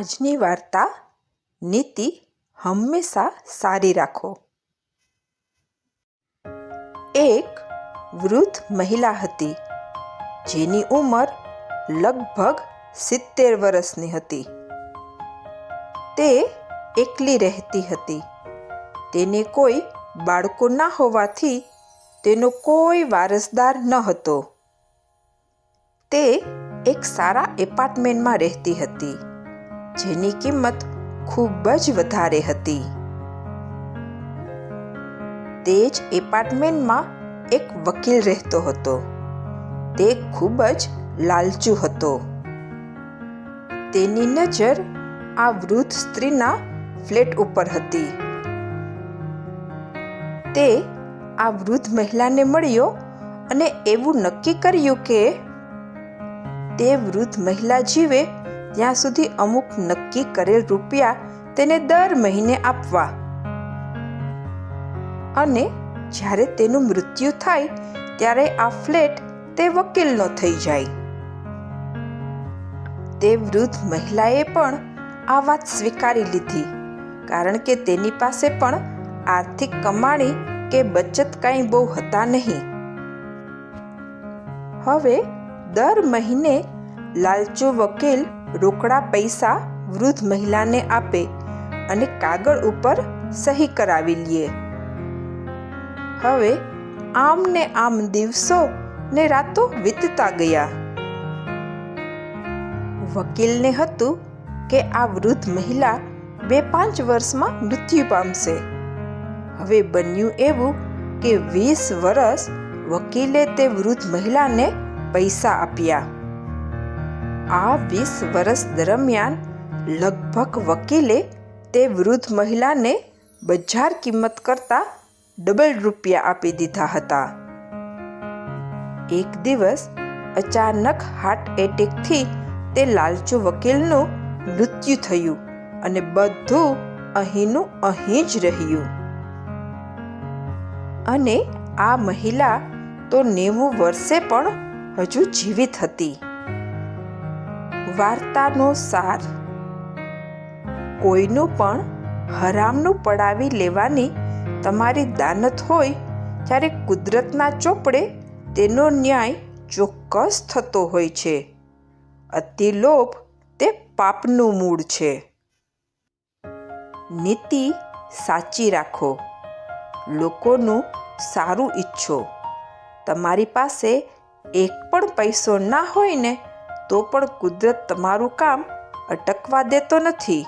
આજની વાર્તા, નીતિ હંમેશા સારી રાખો. એક વૃદ્ધ મહિલા હતી, જેની ઉંમર લગભગ સિત્તેર વર્ષની હતી. તે એકલી રહેતી હતી. તેને કોઈ બાળકો ના હોવાથી તેનો કોઈ વારસદાર ન હતો. તે એક સારા એપાર્ટમેન્ટમાં રહેતી હતી. જેની કિંમત ખૂબ જ વધારે હતી. તે જ એપાર્ટમેન્ટમાં એક વકીલ રહેતો હતો. તે ખૂબ જ લાલચુ હતો. તેની નજર આ વૃદ્ધ સ્ત્રીના ફ્લેટ ઉપર હતી. તે આ વૃદ્ધ મહિલાને મળ્યો અને એવું નક્કી કર્યું કે તે વૃદ્ધ મહિલા જીવે ત્યાં સુધી અમુક નક્કી કરેલ રૂપિયા તેને દર મહિને આપવા. અને જ્યારે તેનું મૃત્યુ થાય, ત્યારે આ ફ્લેટ તે વકીલનો થઈ જાય. તે વૃદ્ધ મહિલાએ પણ આ વાત સ્વીકારી લીધી, કારણ કે તેની પાસે પણ આર્થિક કમાણી કે બચત કાંઈ બહુ હતા નહીં. હવે દર મહિને લાલચુ વકીલ રોકડા પૈસા વૃદ્ધ મહિલાને આપે અને કાગળ ઉપર સહી કરાવી લે. હવે આમ ને આમ દિવસો ને રાતો વીતતા ગયા. વકીલને હતું કે આ વૃદ્ધ મહિલા બે પાંચ વર્ષમાં મૃત્યુ પામશે. હવે બન્યું એવું કે વીસ વર્ષ વકીલે તે વૃદ્ધ મહિલાને પૈસા આપ્યા. આ વીસ વર્ષ દરમિયાન લગભગ વકીલે તે વૃદ્ધ મહિલાને બજાર કિંમત કરતાં ડબલ રૂપિયા આપી દીધા હતા. એક દિવસ અચાનક હાર્ટ એટેકથી તે લાલચુ વકીલનું મૃત્યુ થયું અને બધું અહીંનું અહીં જ રહ્યું. અને આ મહિલા તો નેવું વર્ષે પણ હજુ જીવિત હતી. વાર્તાનો સાર. કોઈનું પણ હરામનું પડાવી લેવાની તમારી દાનત હોય ત્યારે કુદરતના ચોપડે તેનો ન્યાય ચોક્કસ થતો હોય છે. અતિલોભ તે પાપનું મૂળ છે. નીતિ સાચી રાખો. લોકોનું સારું ઈચ્છો. તમારી પાસે એક પણ પૈસો ના હોય ને તો પણ કુદરત તમારું કામ અટકવા દેતો નથી.